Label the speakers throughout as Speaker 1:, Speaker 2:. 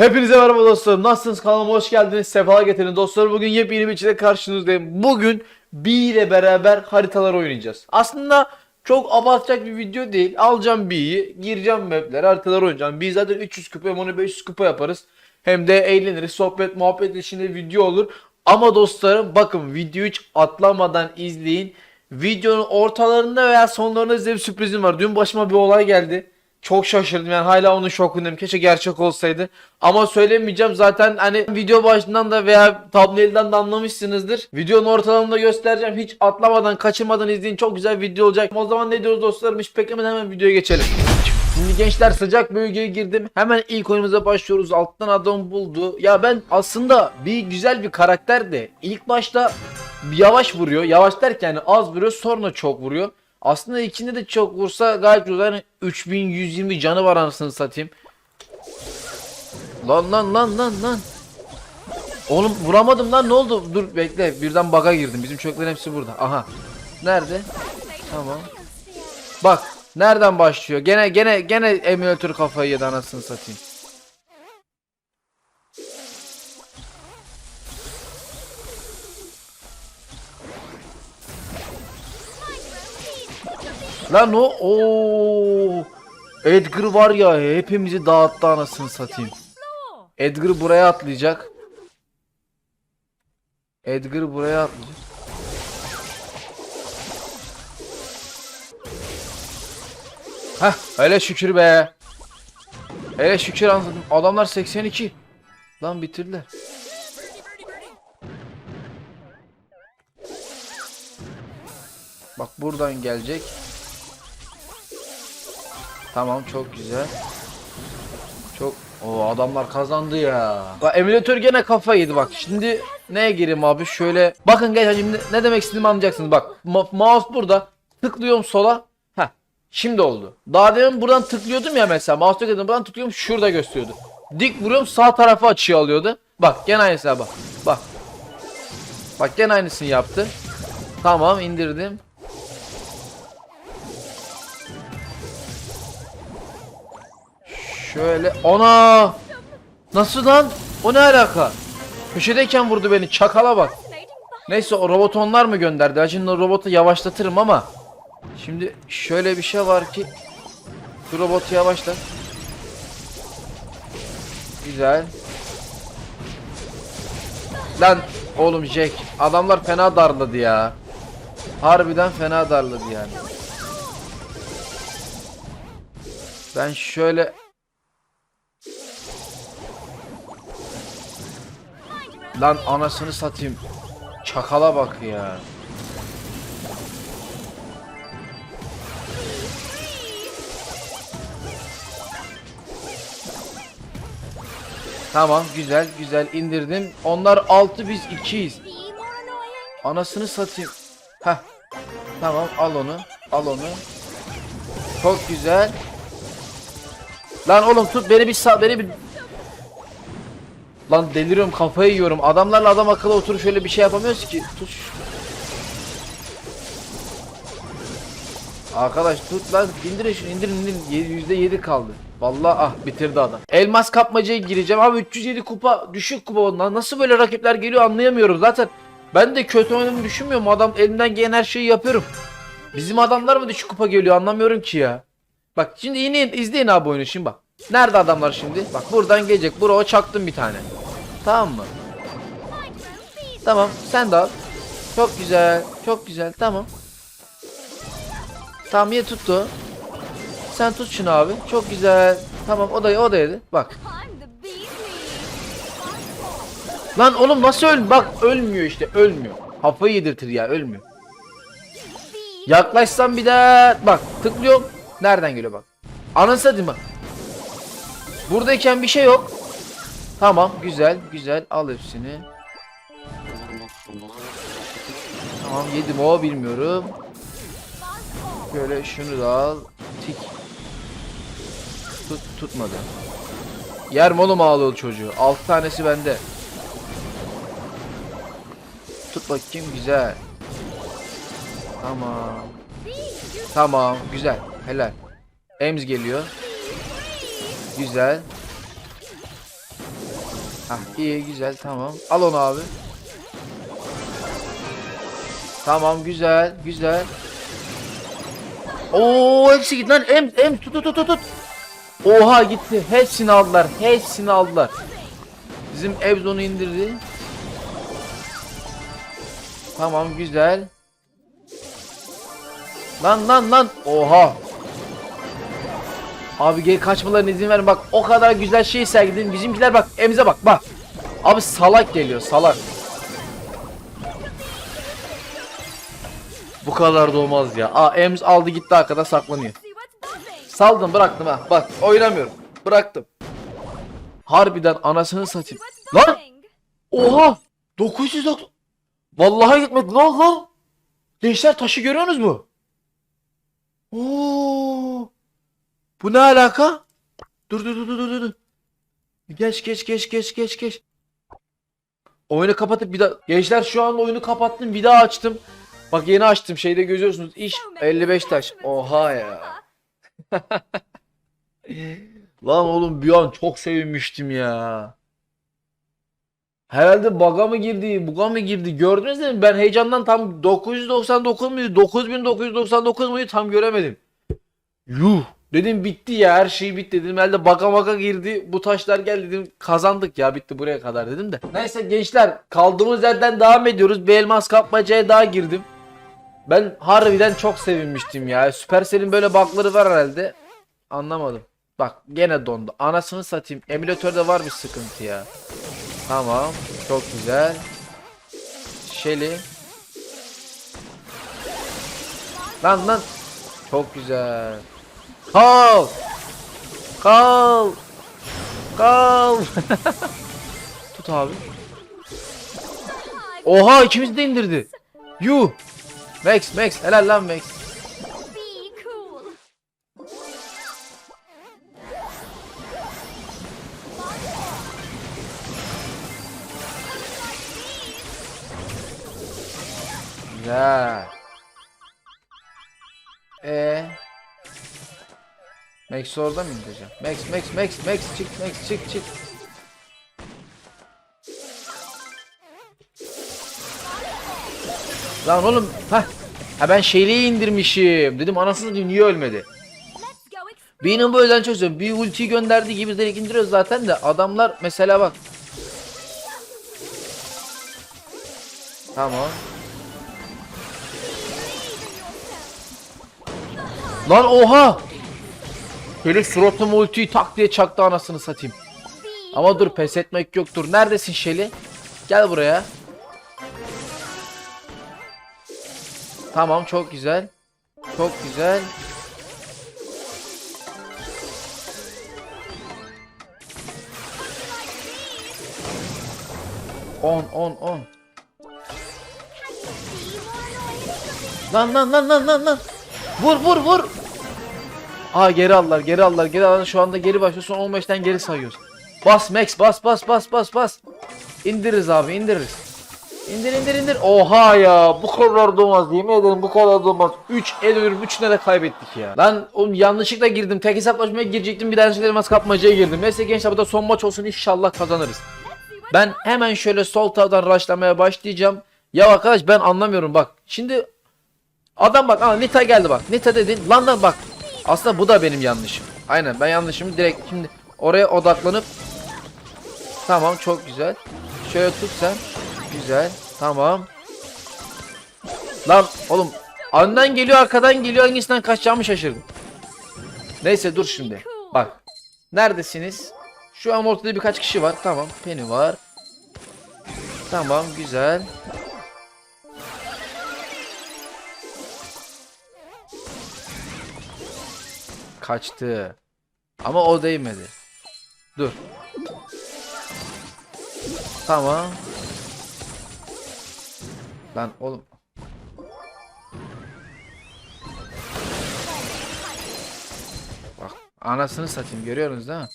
Speaker 1: Hepinize merhaba dostlarım. Nasılsınız? Kanalıma hoş geldiniz. Sefalar getirin dostlar. Bugün yepyeni bir içinde karşınızdayım. Bugün B ile beraber haritalar oynayacağız. Aslında çok abartacak bir video değil. Alacağım B'yi, gireceğim maplere, haritalar oynayacağım. B zaten 300 kupa, onu 500 kupa yaparız. Hem de eğleniriz, sohbet, muhabbet içinde video olur. Ama dostlarım bakın videoyu hiç atlamadan izleyin. Videonun ortalarında veya sonlarında size bir sürprizim var. Dün başıma bir olay geldi. Çok şaşırdım yani hala onun şokundayım. Keşke gerçek olsaydı. Ama söylemeyeceğim zaten hani video başından da veya thumbnail'den de anlamışsınızdır. Videonun ortalarında göstereceğim. Hiç atlamadan kaçırmadan izleyin. Çok güzel video olacak. O zaman ne diyoruz dostlarım? Hiç beklemeden hemen videoya geçelim. Şimdi gençler sıcak bölgeye girdim. Hemen ilk oyunumuza başlıyoruz. Alttan adam buldu. Ya ben aslında bir güzel bir karakter de ilk başta yavaş vuruyor. Yavaş derken az vuruyor sonra çok vuruyor. Aslında ikinde de çok vursa gayet güzel. Yani 3120 canı var anasını satayım. Lan lan lan lan lan. Oğlum vuramadım lan ne oldu? Dur bekle birden bug'a girdim. Bizim çocukların hepsi burada. Aha. Nerede? Tamam. Bak nereden başlıyor? Gene gene gene emülatör kafayı yedi anasını satayım. Lan o o Edgar var ya hepimizi dağıttı anasını satayım. Edgar buraya atlayacak. Edgar buraya atlayacak. Heh hele şükür be. Hele şükür anladım. Adamlar 82. Lan bitirdiler. Bak buradan gelecek. Tamam çok güzel. Çok o adamlar kazandı ya. Bak emülatör gene kafa yedi bak. Şimdi neye gireyim abi? Şöyle bakın gel şimdi ne demek istediğimi anlayacaksınız. Bak ma- mouse burada. Tıklıyorum sola. Heh. Şimdi oldu. Daha demin buradan tıklıyordum ya mesela. Mouse tıkladım buradan tıklıyorum şurada gösteriyordu. Dik vuruyorum sağ tarafa açıyı alıyordu. Bak gene aynısı bak. Bak. Bak gene aynısını yaptı. Tamam indirdim. Şöyle ona Nasıl lan? O ne alaka? Köşedeyken vurdu beni. Çakala bak. Neyse o robot onlar mı gönderdi? O robotu yavaşlatırım ama Şimdi şöyle bir şey var ki Şu robotu yavaşlat. Güzel. Lan oğlum Jack adamlar fena darladı ya. Harbiden fena darladı yani. Ben şöyle Lan anasını satayım. Çakala bak ya. Tamam güzel güzel indirdim. Onlar 6 biz 2'yiz. Anasını satayım. Heh. Tamam al onu. Al onu. Çok güzel. Lan oğlum tut beni bir sağ beni bir Lan deliriyorum kafayı yiyorum. Adamlarla adam akıllı oturup şöyle bir şey yapamıyoruz ki. Tut. Arkadaş tut lan indirin şunu indirin indirin. Yedi- Yüzde yedi kaldı. Vallahi ah bitirdi adam. Elmas kapmacaya gireceğim abi 307 kupa düşük kupa ondan. Nasıl böyle rakipler geliyor anlayamıyorum zaten. Ben de kötü oynadığımı düşünmüyorum. Adam elimden gelen her şeyi yapıyorum. Bizim adamlar mı düşük kupa geliyor anlamıyorum ki ya. Bak şimdi yine izleyin abi oyunu şimdi bak. Nerede adamlar şimdi? Bak buradan gelecek. Buraya çaktım bir tane. Tamam mı? Tamam sen de al. Çok güzel. Çok güzel. Tamam. Tamam ye tuttu. Sen tut şunu abi. Çok güzel. Tamam o da o da yedi. Bak. Lan oğlum nasıl öl? Bak ölmüyor işte. Ölmüyor. Kafayı yedirtir ya. Ölmüyor. Yaklaşsam bir de bak tıklıyorum. Nereden geliyor bak. Anasını satayım bak. Buradayken bir şey yok. Tamam güzel güzel al hepsini. Tamam yedim o bilmiyorum. Böyle şunu da al. Tik. Tut tutmadı. Yer oğlum ağlıyor çocuğu. 6 tanesi bende. Tut bakayım güzel. Tamam. Tamam güzel. Helal. Ems geliyor. Güzel. Hah iyi güzel tamam. Al onu abi. Tamam güzel güzel. Oo hepsi gitti lan. Em em tut tut tut tut. Oha gitti. Hepsini aldılar. Hepsini aldılar. Bizim Ebzon'u indirdi. Tamam güzel. Lan lan lan. Oha. Abi geri kaçmalarına izin verin. Bak o kadar güzel şey sergiledin bizimkiler bak Emze bak bak. Abi salak geliyor salak. Bu kadar da olmaz ya. Aa Ems aldı gitti arkada saklanıyor. Saldım bıraktım ha. Bak oynamıyorum. Bıraktım. Harbiden anasını satayım. Lan! Oha! 990 Vallahi gitmedi. Lan lan! Gençler taşı görüyorsunuz mu? Oo. Bu ne alaka? Dur dur dur dur dur dur. Geç geç geç geç geç geç. Oyunu kapatıp bir daha Gençler şu an oyunu kapattım bir daha açtım. Bak yeni açtım şeyde görüyorsunuz iş 55 taş. Oha ya. Lan oğlum bir an çok sevinmiştim ya. Herhalde bug'a mı girdi, bug'a mı girdi? Gördünüz mü? Ben heyecandan tam 999 muydu, 9999 muydu tam göremedim. Yuh! Dedim bitti ya her şey bitti dedim. Herhalde bug'a bug'a girdi. Bu taşlar geldi dedim. Kazandık ya bitti buraya kadar dedim de. Neyse gençler kaldığımız yerden devam ediyoruz. Bir elmas kapmacaya daha girdim. Ben harbiden çok sevinmiştim ya. Supercell'in böyle bug'ları var herhalde. Anlamadım. Bak gene dondu. Anasını satayım. Emülatörde var bir sıkıntı ya. Tamam. Çok güzel. Shelly. Lan lan. Çok güzel. Kal. Kal. Kal. Tut abi. Oha ikimiz de indirdi. Yuh. Max Max helal lan Max. Güzel. Max orada mı indireceğim? Max Max Max Max çık Max çık çık. Lan oğlum ha ha ben şeyliği indirmişim. Dedim anasını satayım niye ölmedi? Benim bu yüzden çözüyorum. Bir ulti gönderdiği gibi direkt indiriyoruz zaten de adamlar mesela bak. Tamam. Lan oha! Herif suratıma ultiyi tak diye çaktı anasını satayım. Ama dur pes etmek yoktur. Neredesin Şeli? Gel buraya. Tamam çok güzel. Çok güzel. On on on. Lan lan lan lan lan lan. Vur vur vur. Aa geri aldılar geri aldılar geri aldılar. Şu anda geri başlıyor. Son 15'ten geri sayıyoruz. Bas Max bas bas bas bas bas. İndiririz abi indiririz. İndir indir indir. Oha ya bu kadar da olmaz yemin ederim bu kadar da olmaz. 3 el ölüm 3'üne de kaybettik ya. Lan oğlum yanlışlıkla girdim. Tek hesaplaşmaya girecektim bir tane elmas kapmacaya girdim. Neyse gençler bu da son maç olsun inşallah kazanırız. Ben hemen şöyle sol taraftan rushlamaya başlayacağım. Ya arkadaş ben anlamıyorum bak. Şimdi adam bak aa Nita geldi bak. Nita dedin lan lan bak. Aslında bu da benim yanlışım. Aynen ben yanlışımı direkt şimdi oraya odaklanıp Tamam çok güzel. Şöyle tut sen. Güzel. Tamam. Lan oğlum önden geliyor arkadan geliyor hangisinden kaçacağımı şaşırdım. Neyse dur şimdi. Bak. Neredesiniz? Şu an ortada birkaç kişi var. Tamam. Penny var. Tamam güzel. Kaçtı. Ama o değmedi. Dur. Tamam. Lan oğlum. Bak anasını satayım görüyorsunuz değil mi?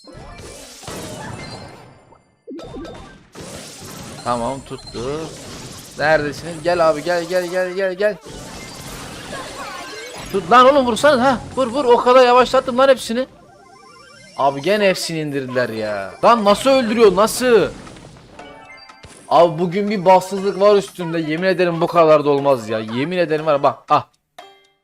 Speaker 1: Tamam tuttu. Neredesiniz? Gel abi gel gel gel gel gel. Tut lan oğlum vursanız ha. Vur vur o kadar yavaşlattım lan hepsini. Abi gene hepsini indirdiler ya. Lan nasıl öldürüyor nasıl? Abi bugün bir bassızlık var üstümde. Yemin ederim bu kadar da olmaz ya. Yemin ederim var bak. Ah.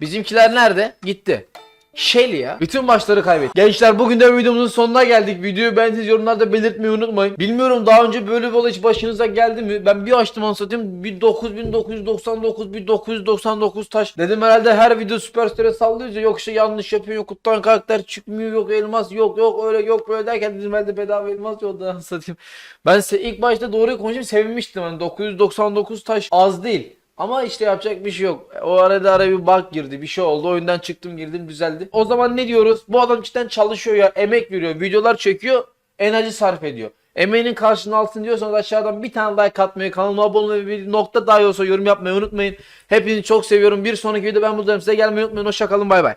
Speaker 1: Bizimkiler nerede? Gitti. Shelly ya. Bütün maçları kaybetti. Gençler bugün de videomuzun sonuna geldik. Videoyu beğendiyseniz yorumlarda belirtmeyi unutmayın. Bilmiyorum daha önce böyle bir hiç başınıza geldi mi? Ben bir açtım anlatayım. Bir 9999 bir 999 taş. Dedim herhalde her video süperstore sallıyoruz. Yok işte yanlış yapıyor. Yok kuttan karakter çıkmıyor. Yok elmas yok yok öyle yok böyle derken dedim herhalde bedava elmas yok da satayım. Ben size ilk başta doğruyu konuşayım sevinmiştim. Hani 999 taş az değil. Ama işte yapacak bir şey yok. O arada araya bir bug girdi. Bir şey oldu. Oyundan çıktım girdim düzeldi. O zaman ne diyoruz? Bu adam cidden çalışıyor ya. Emek veriyor. Videolar çekiyor. Enerji sarf ediyor. Emeğinin karşılığını alsın diyorsanız aşağıdan bir tane like atmayı, kanalıma abone olmayı, bir nokta dahi olsa yorum yapmayı unutmayın. Hepinizi çok seviyorum. Bir sonraki videoda ben buradayım. Size gelmeyi unutmayın. Hoşçakalın. Bay bay.